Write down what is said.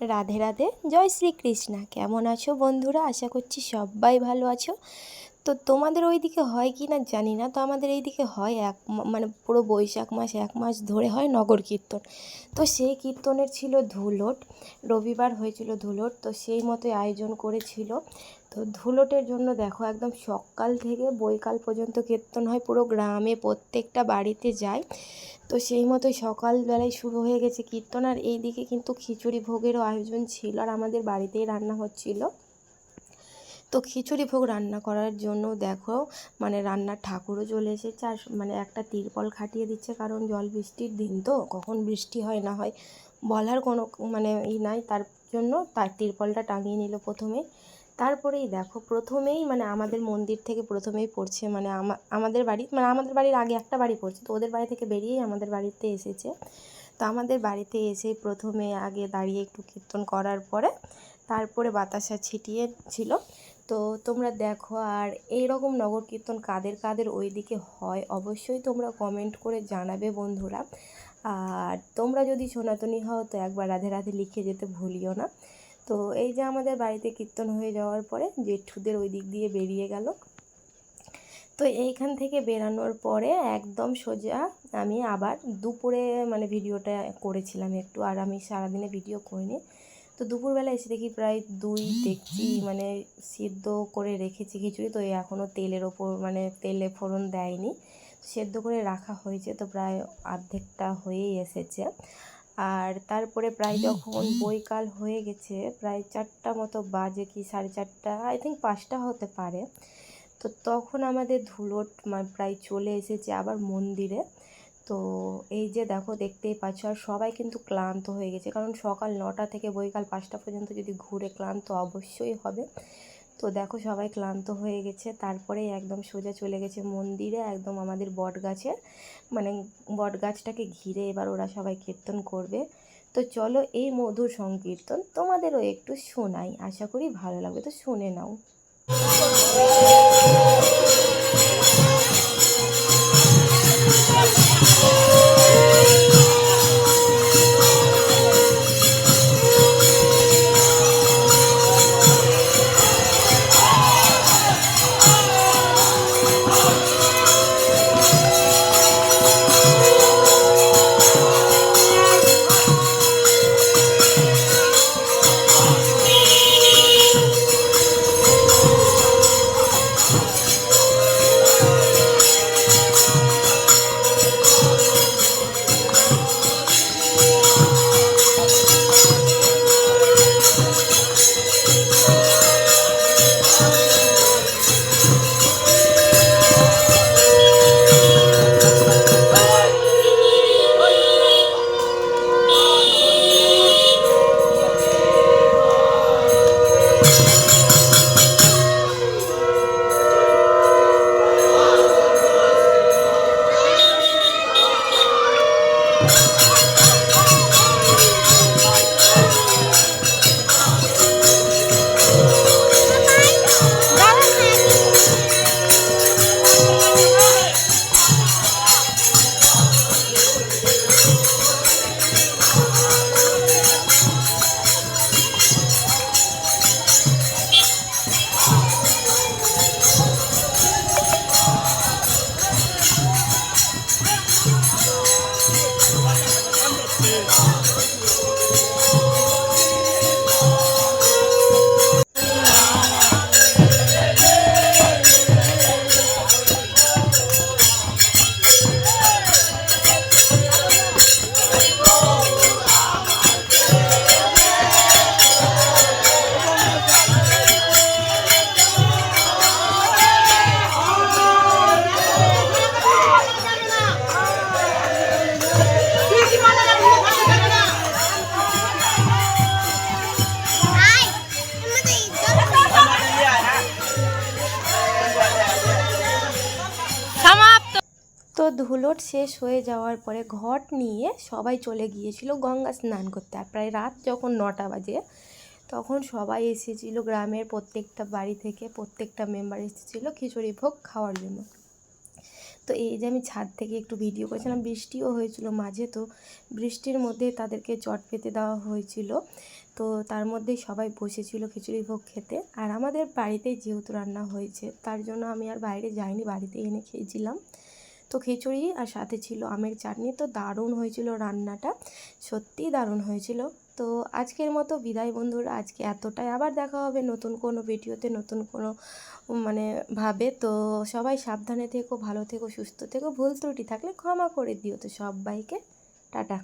রাধে রাধে, জয় শ্রীকৃষ্ণা। কেমন আছো বন্ধুরা? আশা করছি সবাই ভালো আছো। তো তোমাদের ওইদিকে হয় কি না জানি না, তো আমাদের এই দিকে হয় এক মানে পুরো বৈশাখ মাস, এক মাস ধরে হয় নগর কীর্তন। তো সেই কীর্তনের ছিল ধুলোট, রবিবার হয়েছিল ধুলোট, তো সেই মতোই আয়োজন করেছিল। তো ধুলোটের জন্য দেখো একদম সকাল থেকে বৈকাল পর্যন্ত কীর্তন হয়, পুরো গ্রামে প্রত্যেকটা বাড়িতে যায়। তো সেই মতোই সকালবেলায় শুরু হয়ে গেছে কীর্তন, আর এইদিকে কিন্তু খিচুড়ি ভোগেরও আয়োজন ছিল আর আমাদের বাড়িতেই রান্না হচ্ছিল। তো খিচুড়ি ভোগ রান্না করার জন্য দেখো মানে রান্নার ঠাকুরও চলে এসেছে আর মানে একটা তিরপল খাটিয়ে দিচ্ছে কারণ জল বৃষ্টির দিন তো, কখন বৃষ্টি হয় না হয় বলার কোনো মানে ই নাই, তার জন্য তার তিরপলটা টাঙিয়ে নিল প্রথমে। তারপরেই দেখো প্রথমেই মানে আমাদের মন্দির থেকে প্রথমেই পড়ছে মানে আমাদের বাড়ি মানে আমাদের বাড়ির আগে একটা বাড়ি পড়ছে, তো ওদের বাড়ি থেকে বেরিয়েই আমাদের বাড়িতে এসেছে। তো আমাদের বাড়িতে এসে প্রথমে আগে দাঁড়িয়ে একটু কীর্তন করার পরে তারপরে বাতাসা ছিটিয়ে ছিল। তো তোমরা দেখো আর এই রকম নগর কীর্তন কাদের কাদের ওইদিকে হয় অবশ্যই তোমরা কমেন্ট করে জানাবে বন্ধুরা। আর তোমরা যদি সনাতনী হও তো একবার রাধে রাধে লিখে যেতে ভুলিও না। তো এই যে আমাদের বাড়িতে কীর্তন হয়ে যাওয়ার পরে জেঠুদের ওই দিক দিয়ে বেরিয়ে গেল। তো এইখান থেকে বেরানোর পরে একদম সোজা আমি আবার দুপুরে মানে ভিডিওটা করেছিলাম একটু, আর আমি সারাদিনে ভিডিও করিনি। তো দুপুরবেলা এসে দেখি প্রায় দুই দেখছি মানে সিদ্ধ করে রেখেছি খিচুড়ি, তো এখনও তেলের ওপর মানে তেলে ফোড়ন দেয়নি। সেদ্ধ করে রাখা হয়েছে, তো প্রায় অর্ধেকটা হয়েই এসেছে। আর তারপরে প্রায় যখন বৈকাল হয়ে গেছে প্রায় চারটা মতো বাজে কি সাড়ে চারটা আই থিঙ্ক পাঁচটা হতে পারে। তো তখন আমাদের ধুলোট প্রায় চলে এসেছে আবার মন্দিরে। তো এই যে দেখো দেখতেই পাচ্ছ আর সবাই কিন্তু ক্লান্ত হয়ে গেছে। কারণ সকাল নটা থেকে বৈকাল পাঁচটা পর্যন্ত যদি ঘুরে ক্লান্ত অবশ্যই হবে। তো দেখো সবাই ক্লান্ত হয়ে গেছে। তারপরে একদম সোজা চলে গেছে মন্দিরে, একদম আমাদের বট গাছের মানে বট গাছটাকে ঘিরে এবার ওরা সবাই কীর্তন করবে। তো চলো এই মধুর সংকীর্তন তোমাদেরও একটু শোনাই। আশা করি ভালো লাগবে, তো শুনে নাও। ধুলোট শেষ হয়ে যাওয়ার পরে ঘট নিয়ে সবাই চলে গিয়েছিল গঙ্গা স্নান করতে। আর প্রায় রাত যখন নটা বাজে, তখন সবাই এসেছিল গ্রামের প্রত্যেকটা বাড়ি থেকে প্রত্যেকটা মেম্বার এসেছিল খিচুড়ি ভোগ খাওয়ার জন্য। তো এই যে আমি ছাদ থেকে একটু ভিডিও করেছিলাম, বৃষ্টিও হয়েছিল মাঝে তো, বৃষ্টির মধ্যে তাদেরকে চট পেতে দেওয়া হয়েছিল। তো তার মধ্যেই সবাই বসেছিল খিচুড়ি ভোগ খেতে। আর আমাদের বাড়িতেই যেহেতু রান্না হয়েছে, তার জন্য আমি আর বাইরে যাইনি, বাড়িতে এনে খেয়েছিলাম। তো খিচুড়ি আর সাথে ছিল আমের চাটনি। তো দারুণ হয়েছিল রান্নাটা সত্যি দারুণ হয়েছিল। তো আজকের মতো বিদায় বন্ধুরা, আজকে এতটাই। আবার দেখা হবে নতুন কোনো ভিডিওতে, নতুন কোনো মানে ভাবে। তো সবাই সাবধানে থেকো, ভালো থেকো, সুস্থ থেকো। ভুল ত্রুটি থাকলে ক্ষমা করে দিও। তো সবাইকে, টাটা।